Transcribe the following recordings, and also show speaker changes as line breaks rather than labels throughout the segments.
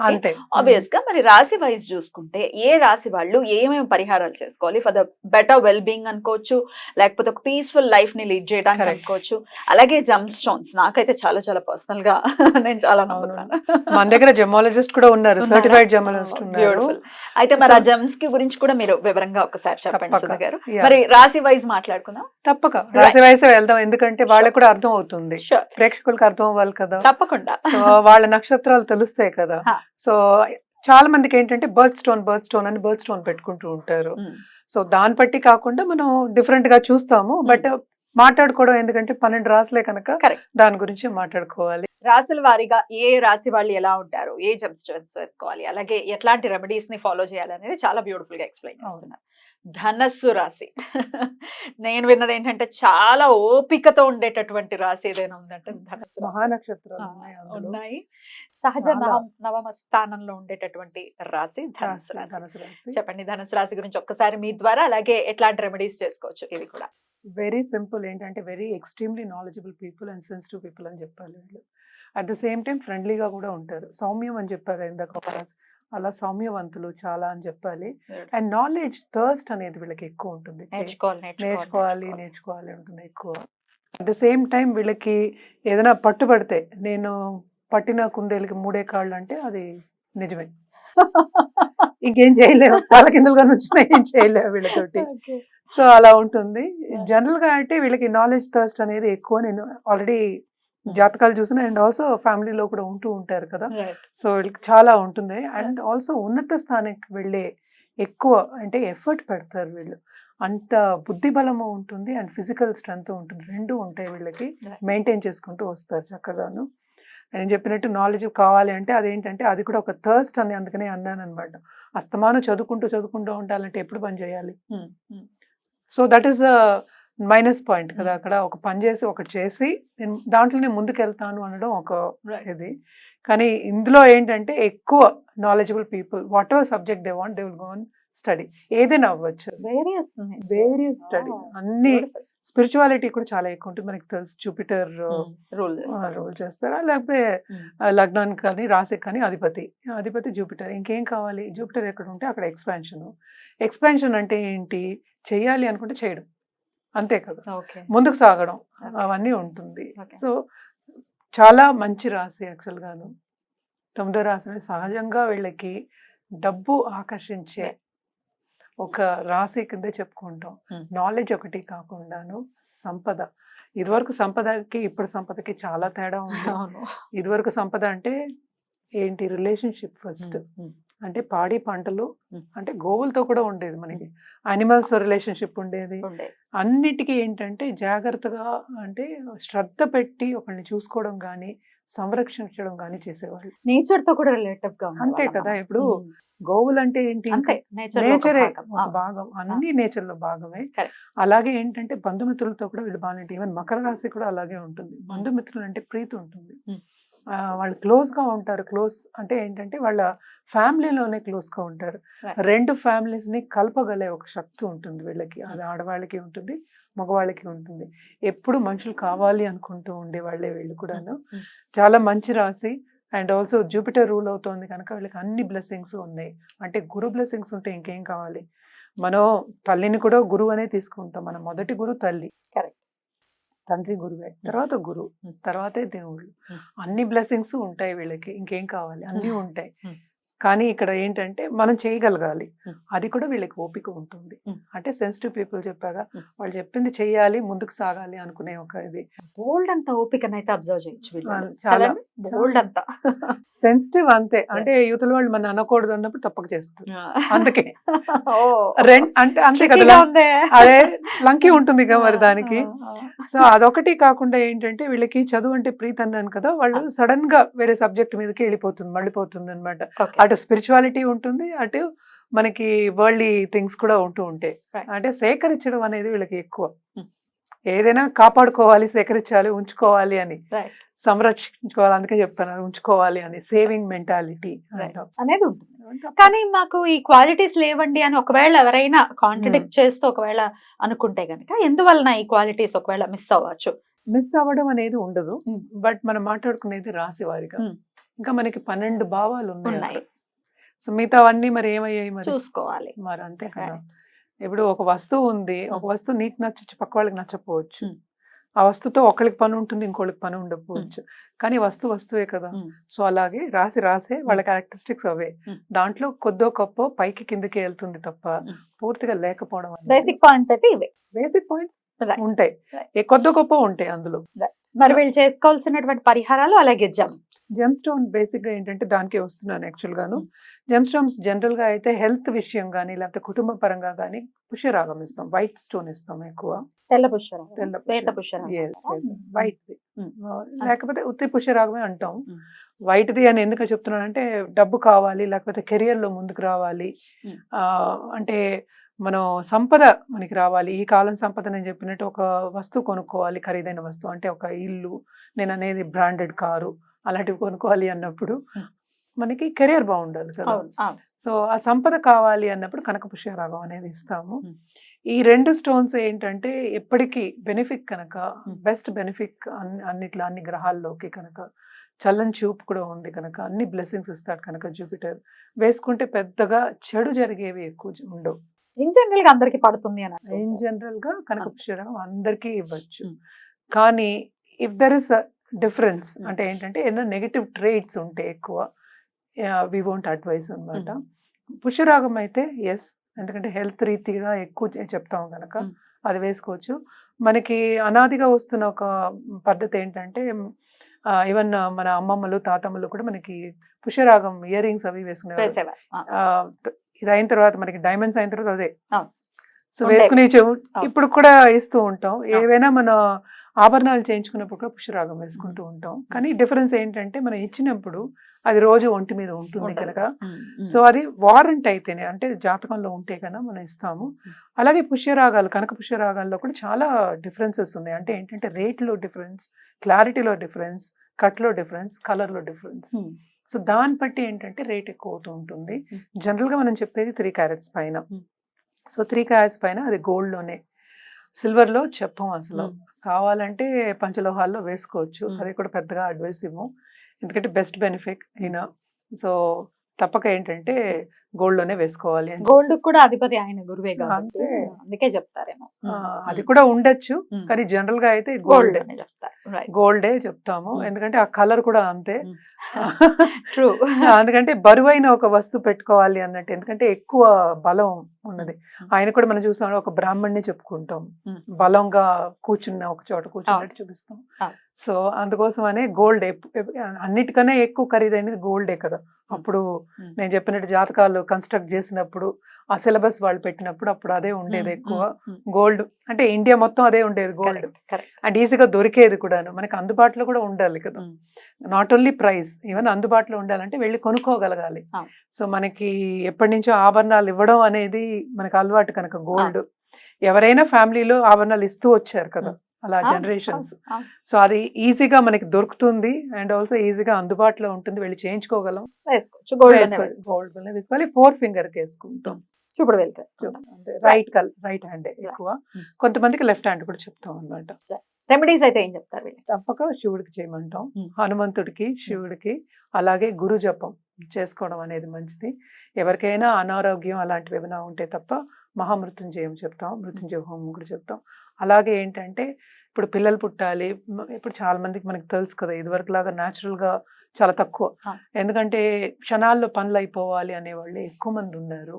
అంతే.
ఆబ్వియస్గా మరి రాశి వైజ్ చూసుకుంటే ఏ రాశి వాళ్ళు ఏమేమి పరిహారాలు చేసుకోవాలి? For the better well being అనుకోవచ్చు లేకపోతే ఒక పీస్ఫుల్ లైఫ్ని లీడ్ చేయడానికి. అనుకోవచ్చు. అలాగే జంప్ స్టోన్స్ నాకైతే చాలా చాలా పర్సనల్గా నేను చాలా. నమ్ముతాను.
మన దగ్గర జెమాలజిస్ట్ కూడా ఉన్నారు? సర్టిఫైడ్ జెమాలజిస్ట్ ఉన్నారు.
Beautiful. అయితే మరి ఆ జమ్స్కి గురించి కూడా మీరు వివరంగా ఒకసారి చెప్పండి గారు. మరి రాశి వైజ్ మాట్లాడుకుందాం?
తప్పక. రాశి వయసే వెళ్దాం ఎందుకంటే వాళ్ళకి కూడా అర్థం అవుతుంది. ప్రేక్షకులకు అర్థం అవ్వాలి కదా.
తప్పకుండా.
సో వాళ్ళ నక్షత్రాలు తెలుస్తాయి కదా. సో చాలా మందికి ఏంటంటే బర్త్ స్టోన్ బర్త్ స్టోన్ అని బర్త్ స్టోన్ పెట్టుకుంటూ ఉంటారు. సో దాన్ని బట్టి కాకుండా మనం డిఫరెంట్గా చూస్తాము బట్ మాట్లాడుకోవడం ఎందుకంటే పన్నెండు రాసులే కనుక. దాని గురించి మాట్లాడుకోవాలి.
రాశుల వారీగా ఏ రాశి వాళ్ళు ఎలా ఉంటారు ఏ జంప్ స్టోన్స్ వేసుకోవాలి అలాగే ఎట్లాంటి రెమెడీస్ని ఫాలో చేయాలి అనేది చాలా బ్యూటిఫుల్గా ఎక్స్ప్లెయిన్. చేస్తున్నారు. ధనస్సు రాశి. నేను విన్నది ఏంటంటే చాలా ఓపికతో ఉండేటటువంటి రాశి ఏదైనా ఉందంటే ధనస్సు ఆ,
ఉన్నాయి
సహజ నవమ స్థానంలో ఉండేటటువంటి రాశి ధనుసు
రాశి,
రాశి.
ధనుసు రాశి.
చెప్పండి ధనుసు రాశి గురించి ఒక్కసారి మీ ద్వారా అలాగే ఎట్లాంటి రెమెడీస్ చేసుకోవచ్చు ఇవి కూడా.
వెరీ సింపుల్ ఏంటంటే very extremely knowledgeable people and sensitive people అని చెప్పాలి వీళ్ళు. అట్ ద సేమ్ టైం ఫ్రెండ్లీగా కూడా ఉంటారు. సౌమ్యం అని చెప్పారు ఇందాక. అలా సౌమ్యవంతులు చాలా అని చెప్పాలి. అండ్ నాలెడ్జ్ థర్స్ట్ అనేది వీళ్ళకి ఎక్కువ ఉంటుంది.
నేర్చుకోవాలి
నేర్చుకోవాలి నేర్చుకోవాలి ఉంటుంది ఎక్కువ. అట్ ద సేమ్ టైం వీళ్ళకి ఏదైనా పట్టుబడితే నేను పట్టిన కుందేలకి మూడే కాళ్ళు అంటే అది నిజమే. ఇంకేం చేయలేము వాళ్ళ కిందలుగా నుంచి ఏం చేయలేము వీళ్ళతోటి. సో అలా ఉంటుంది. జనరల్గా అంటే వీళ్ళకి నాలెడ్జ్ థర్స్ట్ అనేది ఎక్కువ నేను ఆల్రెడీ జాతకాలు చూసిన అండ్ ఆల్సో ఫ్యామిలీలో కూడా ఉంటూ ఉంటారు కదా. సో వీళ్ళకి చాలా ఉంటుంది. అండ్ ఆల్సో ఉన్నత స్థానానికి వెళ్ళే ఎక్కువ అంటే ఎఫర్ట్ పెడతారు వీళ్ళు. అంత బుద్ధి బలము ఉంటుంది అండ్ ఫిజికల్ స్ట్రెంగ్త్ ఉంటుంది. రెండు ఉంటాయి వీళ్ళకి. మెయింటైన్ చేసుకుంటూ వస్తారు చక్కగాను. నేను చెప్పినట్టు నాలెడ్జ్ కావాలి అంటే అదేంటంటే అది కూడా ఒక థర్స్ట్ అని అందుకనే అన్నాను అనమాట అస్తమానం చదువుకుంటూ చదువుకుంటూ ఉండాలంటే ఎప్పుడు పని చేయాలి? So that is the minus point కదా
Hmm.
అక్కడ ఒక పని చేసి ఒకటి చేసి నేను దాంట్లోనే ముందుకు వెళ్తాను అనడం ఒక ఇది. కానీ ఇందులో ఏంటంటే ఎక్కువ knowledgeable people whatever subject they want they will gone study ఏదైనా అవ్వచ్చు
వేరియస్
వేరియస్ స్టడీ అన్ని స్పిరిచువాలిటీ కూడా చాలా ఎక్కువ ఉంటుంది మనకి తెలుసు జూపిటర్
రూల్
రూల్ చేస్తారా లేకపోతే లగ్నానికి కానీ రాశికి కానీ అధిపతి. అధిపతి జూపిటర్. ఇంకేం కావాలి? జూపిటర్ ఎక్కడ ఉంటే అక్కడ ఎక్స్పాన్షన్. ఎక్స్పాన్షన్ అంటే ఏంటి? చేయాలి అనుకుంటే చేయడం. అంతే కదా.
ఓకే.
ముందుకు సాగడం. అవన్నీ ఉంటుంది. సో చాలా మంచి రాశి యాక్చువల్గాను. తొమ్మిదో రాశి సహజంగా వీళ్ళకి డబ్బు ఆకర్షించే ఒక రాశి కిందే చెప్పుకుంటాం. నాలెడ్జ్ ఒకటి కాకుండాను సంపద. ఇదివరకు సంపదకి ఇప్పుడు సంపదకి చాలా తేడా ఉంది.
అవును.
ఇదివరకు సంపద అంటే ఏంటి? రిలేషన్షిప్ ఫస్ట్ అంటే పాడి పంటలు. అంటే గోవులతో కూడా ఉండేది మనకి. అనిమల్స్ రిలేషన్షిప్ ఉండేది.
ఉండే.
అన్నిటికీ ఏంటంటే జాగ్రత్తగా అంటే శ్రద్ధ పెట్టి ఒకరిని చూసుకోవడం కానీ సంరక్షించడం కానీ చేసేవాళ్ళు.
నేచర్తో కూడా రిలేటివ్గా
అంతే కదా. ఇప్పుడు. గోవులు అంటే ఏంటి?
నేచర్
భాగం. అన్ని నేచర్లో భాగమే. అలాగే ఏంటంటే బంధుమిత్రులతో కూడా వీళ్ళు బాగానే ఈవెన్ మకర రాశి కూడా అలాగే ఉంటుంది. బంధుమిత్రులు అంటే ప్రీతి ఉంటుంది. వాళ్ళు క్లోజ్గా ఉంటారు. క్లోజ్ అంటే ఏంటంటే వాళ్ళ ఫ్యామిలీలోనే క్లోజ్గా ఉంటారు. రెండు ఫ్యామిలీస్ని కలపగలే ఒక శక్తి ఉంటుంది వీళ్ళకి. అది ఆడవాళ్ళకి ఉంటుంది మగవాళ్ళకి ఉంటుంది. ఎప్పుడు మనుషులు కావాలి అనుకుంటూ ఉండే వాళ్ళే వీళ్ళు కూడాను.
Hmm.
చాలా మంచి రాశి. అండ్ ఆల్సో జూపిటర్ రూల్ అవుతోంది కనుక వీళ్ళకి అన్ని బ్లెస్సింగ్స్ ఉన్నాయి. అంటే గురు బ్లెస్సింగ్స్ ఉంటే ఇంకేం కావాలి? మనం తల్లిని కూడా గురువు అనే తీసుకుంటాం. మన మొదటి గురువు తల్లి.
Correct.
తండ్రి గురువే తర్వాత గురు
Hmm.
తర్వాతే దేవుళ్ళు. అన్ని బ్లెస్సింగ్స్ ఉంటాయి వీళ్ళకి ఇంకేం కావాలి అన్నీ ఉంటాయి. కానీ ఇక్కడ ఏంటంటే మనం చేయగలగాలి. అది కూడా వీళ్ళకి ఓపిక ఉంటుంది. అంటే సెన్సిటివ్ పీపుల్ చెప్పాగా. వాళ్ళు చెప్పింది చెయ్యాలి ముందుకు సాగాలి అనుకునే ఒక ఇది.
బోల్డ్ అంత ఓపికనైతే అబ్జర్వ్ చేయొచ్చు
చాలా
బోల్డ్ అంతా.
సెన్సిటివ్ అంతే. అంటే యువతల వాళ్ళు మన అనకూడదు అన్నప్పుడు తప్పక చేస్తారు. అందుకే. అంటే అంతే కదా. అదే లంకి ఉంటుంది కదా మరి దానికి. సో అదొకటి కాకుండా ఏంటంటే వీళ్ళకి చదువు అంటే ప్రీతి అన్నాను కదా వాళ్ళు సడన్గా వేరే సబ్జెక్ట్ మీదకి వెళ్ళిపోతుంది మళ్ళీపోతుంది అనమాట
Okay.
అటు స్పిరిచువాలిటీ ఉంటుంది అటు మనకి వరల్డ్లీ థింగ్స్ కూడా ఉంటూ ఉంటాయి. అంటే సేకరించడం అనేది వీళ్ళకి ఎక్కువ
Hmm.
ఏదైనా కాపాడుకోవాలి సేకరించాలి ఉంచుకోవాలి అని. సంరక్షించుకోవాలి అందుకే చెప్తాను ఉంచుకోవాలి అని సేవింగ్ మెంటాలిటీ.
అనేది ఉంటుంది కానీ మాకు ఈ క్వాలిటీస్ లేవండి అని ఒకవేళ ఎవరైనా కాంట్రడిక్ట్ చేస్తూ ఒకవేళ అనుకుంటే గనుక ఎందువలన ఈ క్వాలిటీస్ ఒకవేళ మిస్ అవ్వచ్చు
మిస్ అవ్వడం అనేది ఉండదు
Hmm.
బట్ మనం మాట్లాడుకునేది రాశి వారిగా
Hmm.
ఇంకా మనకి పన్నెండు భావాలు ఉన్నాయి సో మిగతావన్నీ మరి ఏమయ్యాయి మరి?
చూసుకోవాలి.
మరి అంతే కదా. ఇప్పుడు ఒక వస్తువు ఉంది. ఒక. వస్తువు నీకు నచ్చచ్చు పక్క వాళ్ళకి నచ్చపోవచ్చు. ఆ వస్తువుతో ఒకరికి పని ఉంటుంది ఇంకోళ్ళకి పని ఉండకపోవచ్చు. కానీ వస్తువు వస్తువే కదా. సో అలాగే రాసి రాసే వాళ్ళ క్యారెక్టరిస్టిక్స్ అవే. దాంట్లో కొద్దో గొప్ప పైకి కిందకి వెళ్తుంది తప్ప. పూర్తిగా లేకపోవడం
బేసిక్ పాయింట్స్ అయితే ఇవే.
Basic points. ఉంటాయి. కొద్దో గొప్ప ఉంటాయి అందులో.
మరి వీళ్ళు చేసుకోవాల్సినటువంటి పరిహారాలు అలాగే జమ్
జెమ్ స్టోన్ బేసిక్గా ఏంటంటే దానికే వస్తున్నాను యాక్చువల్ గాను. జెమ్ స్టోన్స్ జనరల్గా అయితే హెల్త్ విషయం కానీ లేకపోతే కుటుంబ పరంగా కానీ పుష్యరాగం ఇస్తాం. వైట్ స్టోన్ ఇస్తాం ఎక్కువ.
తెల్ల పుష్పరం
తెల్ల
శ్వేత
పుష్పరం.
పుష్పరం
వైట్ ది
Mm.
లేకపోతే ఉత్తి పుష్యరాగమే అంటాం.
Mm.
వైట్ ది అని ఎందుకు చెప్తున్నానంటే డబ్బు కావాలి లేకపోతే కెరియర్లో ముందుకు రావాలి. అంటే మనం సంపద మనకి రావాలి. ఈ కాలం సంపద నేను చెప్పినట్టు ఒక వస్తువు కొనుక్కోవాలి ఖరీదైన వస్తువు. అంటే ఒక ఇల్లు నేను అనేది బ్రాండెడ్ కారు. అలాంటివి కొనుక్కోవాలి అన్నప్పుడు. మనకి కెరియర్ బాగుండాలి కదా సో ఆ సంపద కావాలి అన్నప్పుడు కనక పుష్యరాగం అనేది ఇస్తాము. ఈ రెండు స్టోన్స్ ఏంటంటే ఎప్పటికీ బెనిఫిట్ కనుక. బెస్ట్ బెనిఫిట్ అన్నిట్లో అన్ని గ్రహాల్లోకి కనుక చల్లని చూపు కూడా ఉంది కనుక అన్ని బ్లెస్సింగ్స్ ఇస్తాడు కనుక జూపిటర్ వేసుకుంటే పెద్దగా చెడు జరిగేవి ఎక్కువ ఉండవు
ఇన్ జనరల్గా అందరికి పడుతుంది అని
ఇన్. జనరల్గా కనక పుష్యరాగం అందరికీ ఇవ్వచ్చు. కానీ if there is difference
Hmm.
అంటే ఏంటంటే ఎన్నో నెగిటివ్ ట్రేట్స్ ఉంటాయి ఎక్కువ వి వోంట్ అడ్వైస్ అనమాట. పుష్యరాగం అయితే ఎస్ ఎందుకంటే హెల్త్ రీతిగా ఎక్కువ చెప్తాం కనుక
Hmm.
అది వేసుకోవచ్చు మనకి అనాదిగా వస్తున్న ఒక పద్ధతి ఏంటంటే ఈవెన్ మన అమ్మమ్మలు తాతమ్మలు కూడా మనకి పుష్యరాగం ఇయర్ రింగ్స్ అవి వేసుకునేవారు త- ఇది అయిన తర్వాత మనకి డైమండ్స్ అయిన తర్వాత అదే. సో. వేసుకునే చెవు. ఇప్పుడు కూడా ఇస్తూ ఉంటాం. ఏవైనా మన ఆభరణాలు చేయించుకున్నప్పుడు కూడా పుష్యరాగం వేసుకుంటూ ఉంటాం. కానీ డిఫరెన్స్ ఏంటంటే మనం ఇచ్చినప్పుడు అది రోజు ఒంటి మీద ఉంటుంది. కనుక. సో అది వారంట్ అయితేనే అంటే జాతకంలో ఉంటే కనుక మనం ఇస్తాము. అలాగే పుష్యరాగాలు కనక పుష్యరాగాల్లో కూడా చాలా డిఫరెన్సెస్ ఉన్నాయి. అంటే ఏంటంటే రేట్లో డిఫరెన్స్ క్లారిటీలో డిఫరెన్స్ కట్లో డిఫరెన్స్ కలర్లో డిఫరెన్స్. సో దాన్ని బట్టి ఏంటంటే రేట్ ఎక్కువ అవుతూ ఉంటుంది. జనరల్గా మనం చెప్పేది త్రీ క్యారెట్స్ పైన. సో త్రీ క్యారెట్స్ పైన అది గోల్డ్లోనే సిల్వర్లో చెప్పం అసలు. కావాలంటే పంచలోహాల్లో వేసుకోవచ్చు. అది కూడా పెద్దగా అడ్వైస్ ఇవ్వం. ఎందుకంటే బెస్ట్ బెనిఫిట్ ఈయన సో తప్పక ఏంటంటే గోల్డ్లోనే వేసుకోవాలి అని
గోల్డ్ కూడా అధిపతి ఆయన గురువే కాబట్టి. అందుకే చెప్తారేమో
అది కూడా ఉండొచ్చు కానీ జనరల్గా అయితే
గోల్డ్
గోల్డ్
అని చెప్తారు రైట్
గోల్డే చెప్తాము. ఎందుకంటే ఆ కలర్ కూడా అంతే.
ట్రూ
ఎందుకంటే బరువైన ఒక వస్తువు పెట్టుకోవాలి అన్నట్టు ఎందుకంటే ఎక్కువ బలం ఉన్నది. ఆయన కూడా మనం చూసాం ఒక బ్రాహ్మణ్ణి చెప్పుకుంటాం. బలంగా కూర్చున్న ఒక చోట కూర్చున్నట్టు చూపిస్తాం. సో అందుకోసమనే గోల్డ్ అన్నిటికన్నా ఎక్కువ ఖరీదైనది గోల్డే కదా. అప్పుడు. నేను చెప్పినట్టు జాతకాలు కన్స్ట్రక్ట్ చేసినప్పుడు ఆ సిలబస్ వాళ్ళు పెట్టినప్పుడు అప్పుడు అదే ఉండేది ఎక్కువ. గోల్డ్ అంటే ఇండియా మొత్తం అదే ఉండేది గోల్డ్. అండ్ ఈజీగా దొరికేది కూడాను. మనకి అందుబాటులో కూడా ఉండాలి కదా. నాట్ ఓన్లీ ప్రైస్ ఈవెన్ అందుబాటులో ఉండాలంటే వెళ్ళి కొనుక్కోగలగాలి. సో మనకి ఎప్పటి నుంచో ఆభరణాలు ఇవ్వడం అనేది మనకు అలవాటు కనుక గోల్డ్. ఎవరైనా ఫ్యామిలీలో ఆభరణాలు ఇస్తూ వచ్చారు కదా. అలా జనరేషన్స్. సో అది ఈజీగా మనకి దొరుకుతుంది అండ్ ఆల్సో ఈజీగా అందుబాటులో ఉంటుంది. వెళ్ళి చేయించుకోగలం.
వేసుకోవచ్చు. గోల్డ్
గోల్డ్ వేసుకోవాలి. ఫోర్ ఫింగర్ వేసుకుంటాం.
చూపుడు
రైట్ కల్ రైట్ హ్యాండ్ ఎక్కువ.
Hmm.
కొంతమందికి లెఫ్ట్ హ్యాండ్ కూడా చెప్తాం అన్నమాట.
రెమెడీస్ అయితే ఏం చెప్తారు వీళ్ళు?
తప్పక శివుడికి చేయమంటాం.
Hmm.
హనుమంతుడికి శివుడికి అలాగే గురు జపం చేసుకోవడం అనేది మంచిది. ఎవరికైనా అనారోగ్యం అలాంటివి ఏమైనా ఉంటే తప్ప మహామృత్యుంజయం చెప్తాం. మృత్యుంజయ హోమం కూడా చెప్తాం. అలాగే ఏంటంటే ఇప్పుడు పిల్లలు పుట్టాలి ఇప్పుడు చాలా మందికి మనకి తెలుసు కదా ఇదివరకు లాగా natural గా చాలా తక్కువ. ఎందుకంటే క్షణాల్లో పనులు అయిపోవాలి అనేవాళ్ళు ఎక్కువ మంది ఉన్నారు.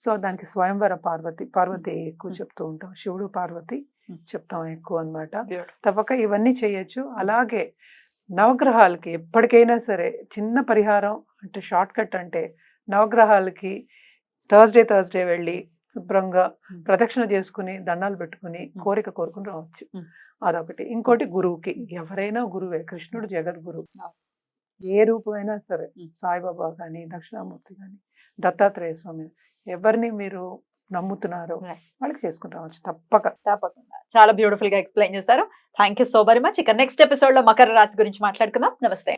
సో దానికి స్వయంవర పార్వతి పార్వతి ఎక్కువ. చెప్తూ ఉంటాం శివుడు పార్వతి. చెప్తాం ఎక్కువ అన్నమాట
Beautiful.
తప్పక ఇవన్నీ చేయొచ్చు అలాగే నవగ్రహాలకి ఎప్పటికైనా సరే చిన్న పరిహారం అంటే షార్ట్ కట్ అంటే నవగ్రహాలకి థర్స్డే థర్స్డే వెళ్ళి శుభ్రంగా. ప్రదక్షిణ చేసుకుని దండాలు పెట్టుకుని. కోరిక కోరుకుని రావచ్చు. అదొకటి. ఇంకోటి గురువుకి. ఎవరైనా గురువే. కృష్ణుడు జగద్గురు. ఏ రూపమైనా సరే. సాయిబాబా కానీ దక్షిణామూర్తి కానీ దత్తాత్రేయ స్వామి ఎవరిని మీరు నమ్ముతున్నారో. వాళ్ళకి చేసుకుని రావచ్చు. తప్పక.
తప్పకుండా. చాలా బ్యూటిఫుల్గా ఎక్స్ప్లెయిన్ చేశారు. Thank you so very much ఇక నెక్స్ట్ ఎపిసోడ్లో మకర రాశి గురించి మాట్లాడుకుందాం. నమస్తే.